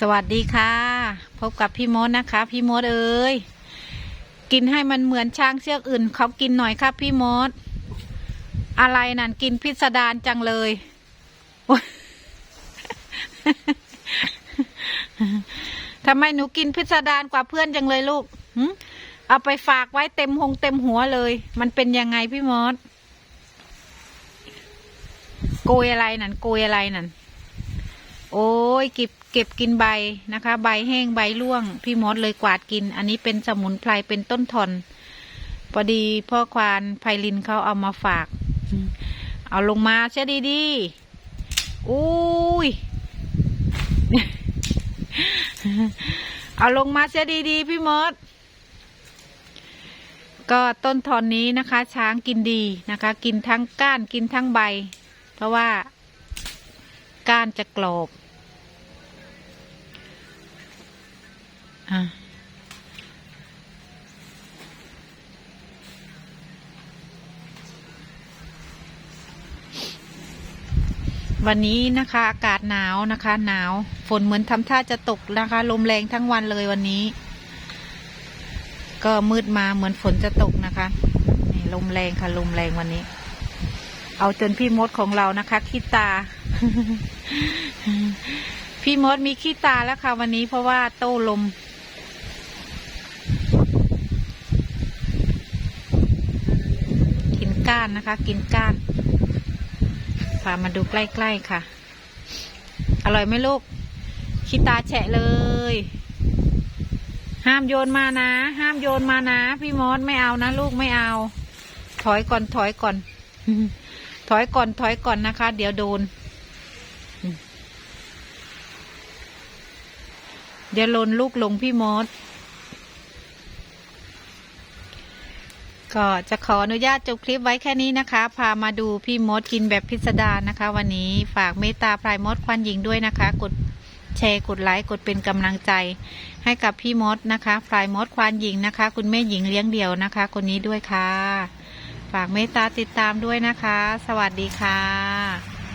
สวัสดีค่ะ พบกับพี่มดนะคะ พี่มดเอ้ยกินให้มันเหมือนช้างเชือกอื่นเขากินหน่อยครับพี่มด อะไรนั่นกินพิสดารจังเลย ทำไมหนูกินพิสดารกว่าเพื่อนจังเลยลูกเอาไปฝากไว้เต็มหงเต็มหัวเลย มันเป็นยังไงพี่มด โกยอะไรนั่นโกยอะไรนั่น โอ้ยเก็บเก็บกินใบนะคะ ใบแห้งใบร่วง พี่มดเลยกวาดกิน อันนี้เป็นสมุนไพรเป็นต้นทอนพอดีพ่อควานไพลินเขาเอามาฝาก เอาลงมาเสียดีๆอุ้ยเอาลงมาเสียดีๆพี่มด ก็ต้นทอนนี้นะคะ ช้างกินดีนะคะ กินทั้งก้านกินทั้งใบ เพราะว่าก้านจะกรอบ อะวันนี้นะคะอากาศหนาวนะคะ หนาวฝนเหมือนทำท่าจะตกนะคะ ลมแรงทั้งวันเลยวันนี้ ก็มืดมาเหมือนฝนจะตกนะคะนี่ลมแรงค่ะ ลมแรงวันนี้ เอาจนพี่มดของเรานะคะขี้ตา พี่มดมีขี้ตาแล้วค่ะ วันนี้เพราะว่าโต้ลม ก้านนะคะ กินก้านพามาดูใกล้ๆค่ะ อร่อยไหมลูกขี้ตาแฉะเลย ห้ามโยนมานะ ห้ามโยนมานะ พี่มดไม่เอานะ ลูกไม่เอา ถอยก่อนถอยก่อน ถอยก่อนถอยก่อนนะคะ เดี๋ยวโดน เดี๋ยวลนลูกลงพี่มด ก็จะขออนุญาตจบคลิปไว้แค่นี้นะคะ พามาดูพี่มดกินแบบพิสดารนะคะ วันนี้ฝากเมตตาพลายมดควันหญิงด้วยนะคะ กดแชร์กดไลค์กดเป็นกำลังใจ ให้กับพี่มดนะคะพลายมดควานหญิงนะคะ คุณแม่หญิงเลี้ยงเดี่ยวนะคะ คนนี้ด้วยค่ะ ฝากเมตตาติดตามด้วยนะคะ สวัสดีค่ะ